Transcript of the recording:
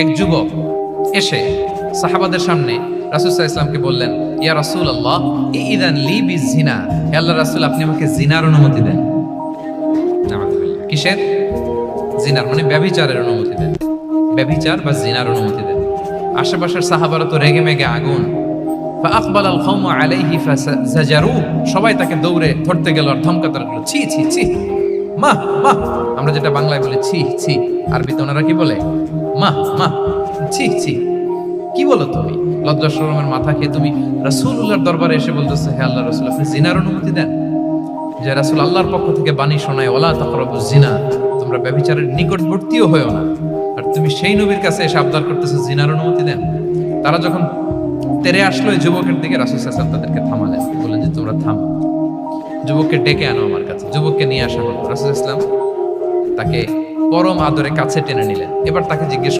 এক যুবক এসে সাহাবাদের সামনে রাসুসাহ ইসলামকে বললেন, ইয়া রাসুল আল্লাহ ইদান লি বি জিনা আল্লাহ রাসুল, আপনি আমাকে জিনার অনুমতি দেন। কিসের? জিনার মানে ব্যভিচারের অনুমতি দেন। ব্যভিচার বা জিনার অনুমতি দেন। আশেপাশের সাহাবারা তো রেগে মেগে আগুন। আকবাল আল কওম আলাইহি ফাজাজারু। সবাই তাকে দৌড়ে ধরতে গেল আর ধমকাতে লাগল ছি ছি ছি, মা মা। আমরা যেটা বাংলায় বলি, ছি ছি। আরবিতে ওনারা কি বলে? মা মা। ছি ছি। কি বলো তুমি? লজ্জা শরমের মাথা খেয়ে তুমি রাসূলুল্লাহর দরবারে এসে বলতেছো, হে আল্লাহ রাসূল, আপনি জিনার অনুমতি দেন? যে রাসূল আল্লাহর পক্ষ থেকে বাণী শোনায় ওলা তাকরাবু জিনা, তোমরা ব্যভিচারের নিকটবর্তীও হয়েও না। আর তুমি সেই নবীর কাছে এসে আবদার করতেছো, জিনার অনুমতি দেন। তারা যখন তেরে আসলো, এই যুবকের দিকে রাসূল সাল্লাল্লাহু তাদেরকে থামালেন। বললেন যে, তোমরা থামো। যুবককে ডেকে আনো আমার কাছে। যুবককে নিয়ে আসা হলো। রাসূল ইসলাম তাকে পরম আদরে কাছে টেনে নিলেন। এবার তাকে জিজ্ঞেস